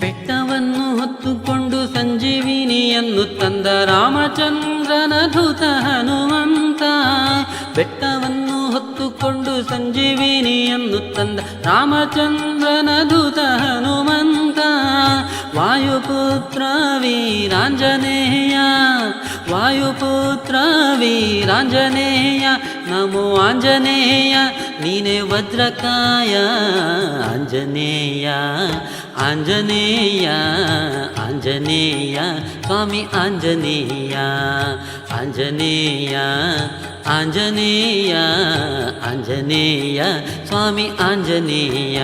ಬೆಟ್ಟವನ್ನು ಹೊತ್ತುಕೊಂಡು ಸಂಜೀವಿನಿಯನ್ನು ತಂದ ರಾಮಚಂದ್ರನ ಧೂತ ಹನುಮಂತ. ಬೆಟ್ಟವನ್ನು ಹೊತ್ತುಕೊಂಡು ಸಂಜೀವಿನಿಯನ್ನು ತಂದ ರಾಮಚಂದ್ರನ ಧೂತ ಹನುಮಂತ. ವಾಯುಪುತ್ರ ವೀರಾಂಜನೇಯ ವಾಯುಪುತ್ರ ವೀರಾಂಜನೇಯ नमो आञ्जनेय नीने भद्रकाय आञ्जनेय आञ्जनेय आञ्जनेय स्वामी आञ्जनेय आञ्जनेय आञ्जनेय आञ्जनेय स्वामी आञ्जनीय।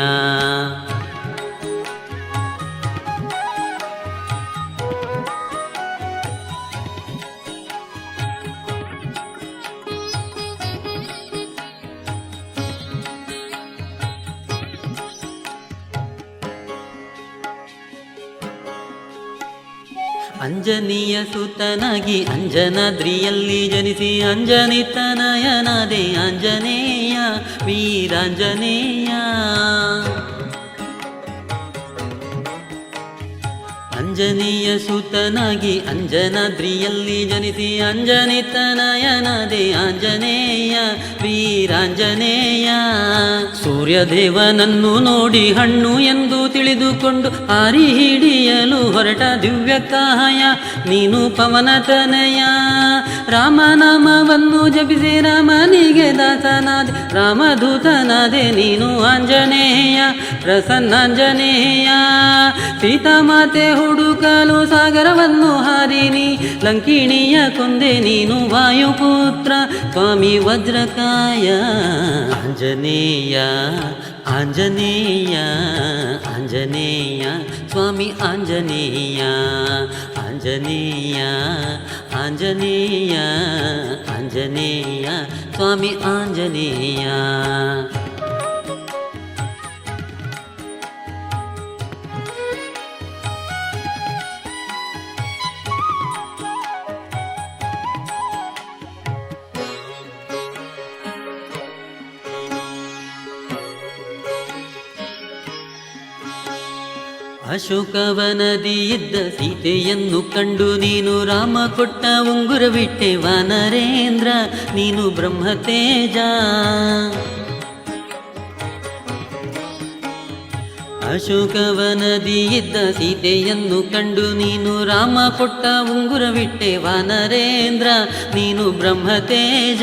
ಅಂಜನೀಯ ಸುತನಾಗಿ ಅಂಜನಾದ್ರಿಯಲ್ಲಿ ಜನಿಸಿ ಅಂಜನಿತನಯನಾದೆ ಆಂಜನೇಯ ವೀರಾಂಜನೇಯ. ಅಂಜನೀಯ ಸುತನಾಗಿ ಅಂಜನಾದ್ರಿಯಲ್ಲಿ ಜನಿಸಿ ಅಂಜನಿತನಯನದೆ ಆಂಜನೇಯ, ವೀರಾಂಜನೇಯ. ಸೂರ್ಯದೇವನನ್ನು ನೋಡಿ ಹಣ್ಣು ಎಂದು ತಿಳಿದುಕೊಂಡು ಹಾರಿ ಹಿಡಿಯಲು ಹೊರಟ ದಿವ್ಯ ಕಾಯ ನೀನು ಪವನತನಯ ರಾಮನಾಮವನ್ನು ಜಪಿಸಿ ರಾಮನಿಗೆ ದಾಸನಾದೆ ರಾಮದೂತನಾದೆ ನೀನು ಆಂಜನೇಯ, ಪ್ರಸನ್ನಾಂಜನೇಯ. ಸೀತಾಮಾತೆ ಹುಡುಕಲು ಸಾಗರವನ್ನು ಹಾರಿನಿ ಲಂಕಿಣಿಯ ಕೊಂದೆ ನೀನು ವಾಯುಪುತ್ರ ಸ್ವಾಮಿ ವಜ್ರಕಾಯ ಆಂಜನೇಯ ಆಂಜನೇಯ ಆಂಜನೇಯ ಸ್ವಾಮಿ ಆಂಜನೇಯ ಆಂಜನೇಯ ಆಂಜನೇಯ ಆಂಜನೇಯ ಸ್ವಾಮಿ ಆಂಜನೇಯ ಅಶೋಕವನದಿ ಇದ್ದ ಸೀತೆಯನ್ನು ಕಂಡು ನೀನು ರಾಮ ಕೊಟ್ಟ ಉಂಗುರವಿಟ್ಟೆ ವಾನರೇಂದ್ರ ನೀನು ಬ್ರಹ್ಮ ಬ್ರಹ್ಮತೇಜ. ಅಶೋಕವನದಿ ಇದ್ದ ಸೀತೆಯನ್ನು ಕಂಡು ನೀನು ರಾಮ ಕೊಟ್ಟ ಉಂಗುರವಿಟ್ಟೆ, ವಾನರೇಂದ್ರ, ನೀನು ಬ್ರಹ್ಮತೇಜ.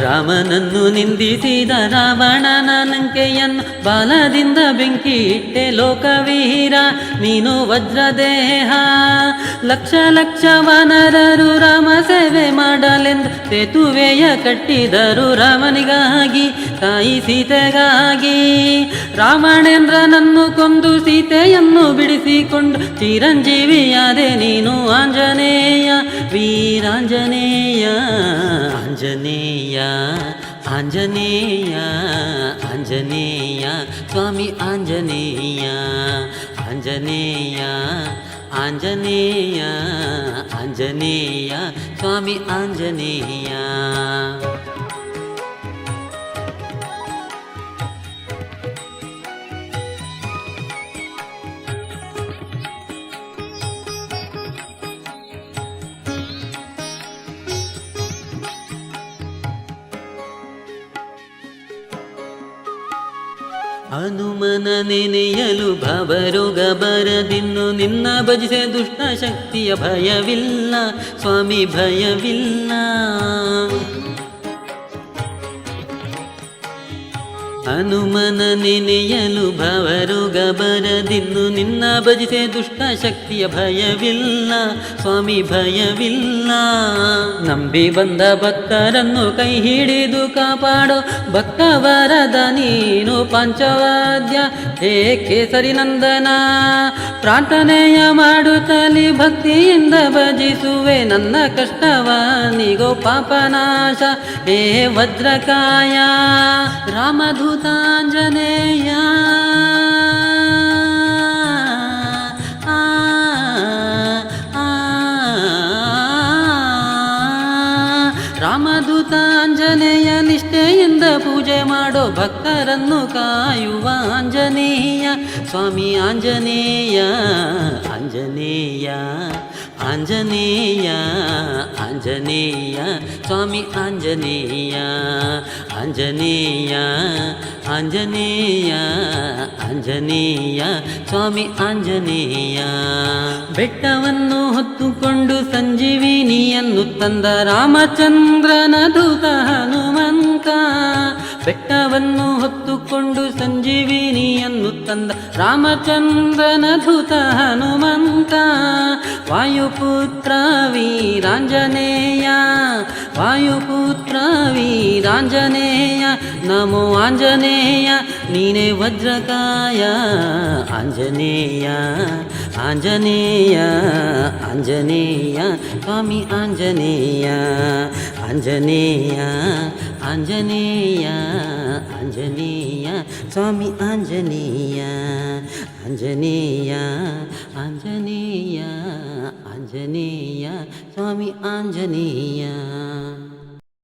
ರಾಮನನ್ನು ನಿಂದಿಸಿದ ರಾವಣನ ಲಂಕೆಯನ್ನು ಬಾಲದಿಂದ ಬೆಂಕಿ ಇಟ್ಟೆ, ಲೋಕವೀರ, ನೀನು ವಜ್ರದೇಹ. ಲಕ್ಷ ಲಕ್ಷ ವಾನರರು ರಾಮ ಸೇವೆ ಮಾಡಲೆಂದು ಸೇತುವೆಯ ಕಟ್ಟಿದರು, ರಾಮನಿಗಾಗಿ ತಾಯಿ ಸೀತೆಗಾಗಿ. ರಾವಣೇಂದ್ರನನ್ನು ಕೊಂದು ಸೀತೆಯನ್ನು ಬಿಡಿಸಿಕೊಂಡು ಚಿರಂಜೀವಿಯಾದೆ ನೀನು ಆಂಜನೇಯ ವೀರಾಂಜನೇಯ ಆಂಜನೇಯ ಆಂಜನೇಯ ಆಂಜನೇಯ ಸ್ವಾಮಿ ಆಂಜನೇಯ ಆಂಜನೇಯ ಆಂಜನೇಯ ಆಂಜನೇಯ ಸ್ವಾಮಿ ಆಂಜನೇಯ ಹನುಮನ ನೆನೆಯಲು ಭವರೋಗ ಬರದಿನ್ನು ನಿನ್ನ ಭಜಿಸೆ ದುಷ್ಟ ಶಕ್ತಿಯ ಭಯವಿಲ್ಲ ಸ್ವಾಮಿ ಭಯವಿಲ್ಲ. ಹನುಮನ ನೆನೆಯಲು ಭವರುಗ ಬರದಿನ್ನು ನಿನ್ನ ಭಜಿಸೆ ದುಷ್ಟ ಶಕ್ತಿಯ ಭಯವಿಲ್ಲ, ಸ್ವಾಮಿ ಭಯವಿಲ್ಲ. ನಂಬಿ ಬಂದ ಭಕ್ತರನ್ನು ಕೈ ಹಿಡಿದು ಕಾಪಾಡೋ ಭಕ್ತವರದ ನೀನು ಪಂಚವಾದ್ಯ. ಹೇ ಕೇಸರಿ ನಂದನ, ಪ್ರಾರ್ಥನೆಯ ಮಾಡುತ್ತಲಿ ಭಕ್ತಿಯಿಂದ ಭಜಿಸುವೆ ನನ್ನ ಕಷ್ಟವನಿಗೋ ಪಾಪನಾಶ. ಹೇ ವಜ್ರಕಾಯ ರಾಮಧೂತಾಂಜನೇಯ ಆ, ಆ, ರಾಮದೂತಾಂಜನೇಯ ನಿಷ್ಠೆಯಿಂದ ಪೂಜೆ ಮಾಡೋ ಭಕ್ತರನ್ನು ಕಾಯುವ ಆಂಜನೇಯ ಸ್ವಾಮಿ ಆಂಜನೇಯ ಆಂಜನೇಯ ಆಂಜನೇಯ ಆಂಜನೇಯ, ಸ್ವಾಮಿ ಆಂಜನೇಯ ಆಂಜನೇಯ ಆಂಜನೇಯ ಆಂಜನೇಯ, ಸ್ವಾಮಿ ಆಂಜನೇಯ. ಬೆಟ್ಟವನ್ನು ಹೊತ್ತುಕೊಂಡು ಸಂಜೀವಿನಿಯನ್ನು ತಂದ ರಾಮಚಂದ್ರನ ದೂತ ಹನುಮಂತ. ಬೆಟ್ಟವನ್ನು ಹೊತ್ತುಕೊಂಡು ಸಂಜೀವಿನಿಯನ್ನು ತಂದ ರಾಮಚಂದ್ರನ ದೂತ ಹನುಮಂತ. ವಾಯುಪುತ್ರ ವೀರಾಂಜನೇಯ ವಾಯುಪುತ್ರ ವೀರಾಂಜನೇಯ ನಮೋ ಆಂಜನೇಯ ನೀನೇ ವಜ್ರಕಾಯ ಆಂಜನೇಯ ಆಂಜನೇಯ ಆಂಜನೇಯ ಸ್ವಾಮಿ ಆಂಜನೇಯ ಆಂಜನೇಯ ಆಂಜನೇಯ ಆಂಜನೇಯ ಸ್ವಾಮಿ ಆಂಜನೇಯ ಆಂಜನೇಯ ಆಂಜನೇಯ ಆಂಜನೇಯ ಸ್ವಾಮಿ ಆಂಜನೇಯ